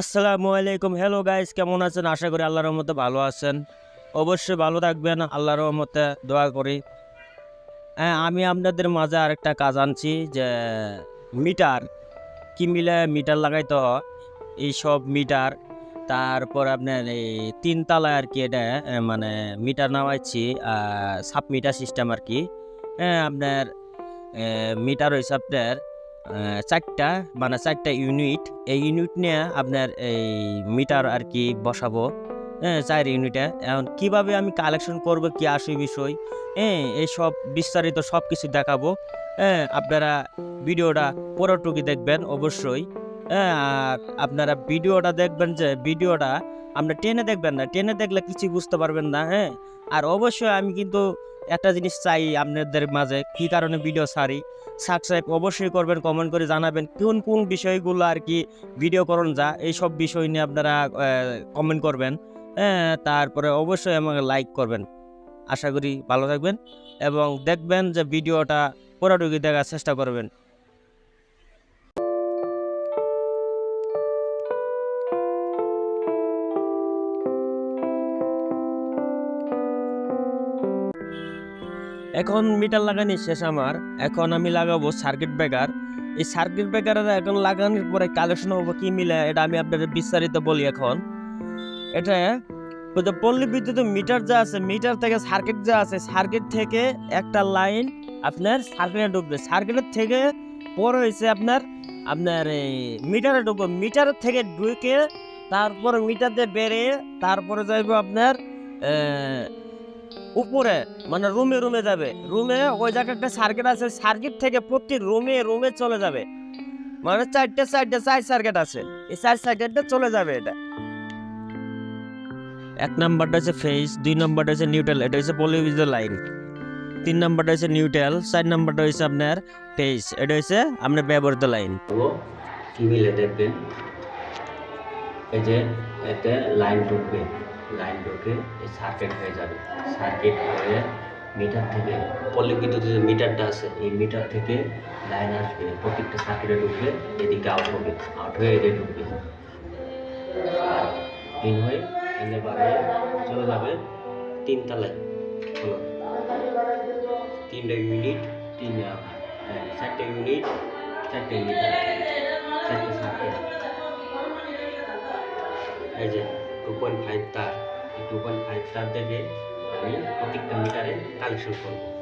আসসালামু আলাইকুম। Hello guys কেমন আছেন? আশা করি আল্লাহর রহমতে ভালো আছেন। অবশ্যই ভালো থাকবেন, আল্লাহর রহমতে দোয়া করি। হ্যাঁ আমি আপনাদের মাঝে আরেকটা কাজ আনছি যে মিটার, কি মিলে মিটার লাগাইতে হয়? এইসব মিটার, তারপর আপনার এই তিন তালায় আর কি এটা মানে মিটার নামাইছি সাব মিটার সিস্টেম আর কি। হ্যাঁ আপনার মিটার হয়েছে আপনার চারটা মানে চারটা ইউনিট এই ইউনিট নিয়ে আপনার এই মিটার আর কি বসাবো হ্যাঁ চার ইউনিটে এখন কীভাবে আমি কালেকশন করব, কি আসে বিষয় হ্যাঁ এইসব বিস্তারিত সব কিছু দেখাবো। হ্যাঁ আপনারা ভিডিওটা পুরোটুকু দেখবেন, অবশ্যই। হ্যাঁ আর আপনারা ভিডিওটা দেখবেন যে, ভিডিওটা আপনারা টেনে দেখবেন না। টেনে দেখলে কিছু বুঝতে পারবেন না হ্যাঁ। আর অবশ্যই আমি কিন্তু একটা জিনিস চাই আপনাদের মাঝে, কী কারণে ভিডিও ছাড়ি? সাবস্ক্রাইব অবশ্যই করবেন কমেন্ট করে জানাবেন কোন কোন বিষয়গুলো আর কি ভিডিও করুন যা এই সব বিষয় নিয়ে আপনারা কমেন্ট করবেন। হ্যাঁ তারপরে অবশ্যই আমাকে লাইক করবেন। আশা করি ভালো থাকবেন এবং দেখবেন যে ভিডিওটা পুরোটুকু দেখার চেষ্টা করবেন। এখন মিটার লাগানি শেষ আমার। এখন আমি লাগাবো সার্কিট ব্রেকার এই সার্কিট ব্রেকার এখন লাগানোর পরে কালেকশন হব কি মিলে, এটা আমি আপনাদের বিস্তারিত বলি এখন। এটা পল্লী বিদ্যুৎ মিটার যা আছে মিটার থেকে সার্কিট যা আছে সার্কিট থেকে একটা লাইন আপনার সার্কিটে ঢুকবে। সার্কিটের থেকে পরে হয়েছে আপনার আপনার এই মিটারে ঢুকবে। মিটার থেকে ঢুকে তারপর মিটার দিয়ে বেড়ে তারপরে যাইব আপনার উপরে মানে রুমে রুমে যাবে। রুমে ওই জায়গায় একটা সার্কিট আছে সার্কিট থেকে প্রতি রুমে রুমে চলে যাবে। মানে চারটে চারটে চার সার্কিট আছে। এই চার সার্কিটটা চলে যাবে এটা। এক নাম্বারটা হচ্ছে ফেস দুই নাম্বারটা হচ্ছে নিউট্রাল এটা হচ্ছে পলিভিজুয়াল লাইন তিন নাম্বারটা হচ্ছে নিউট্রাল চার নাম্বারটা হচ্ছে আপনার ফেস এটা হচ্ছে আপনার ব্যবহৃত লাইন দেখবেন এই যে এতে লাইন ঢুকবে। লাইন ঢুকে এই সার্কিট হয়ে যাবে। সার্কিট হয়ে মিটার থেকে পল্লী বিদ্যুতের যে মিটারটা আছে এই মিটার থেকে লাইন আসবে। প্রত্যেকটা সার্কিটে ঢুকবে এদিকে আউট হবে আউট হয়ে এদিকে ঢুকবে। আর ইন হয়ে এনে বারে চলে যাবে তিন তলায়। হলো তিনটা ইউনিট তিন হ্যাঁ, চারটে ইউনিট চারটে ইউনিট চারটে সার্কিট এই যে টু পয়েন্ট ফাইভ তার এই টু পয়েন্ট ফাইভ তার থেকে আমি প্রত্যেকটা মিটারে কালেকশন করব।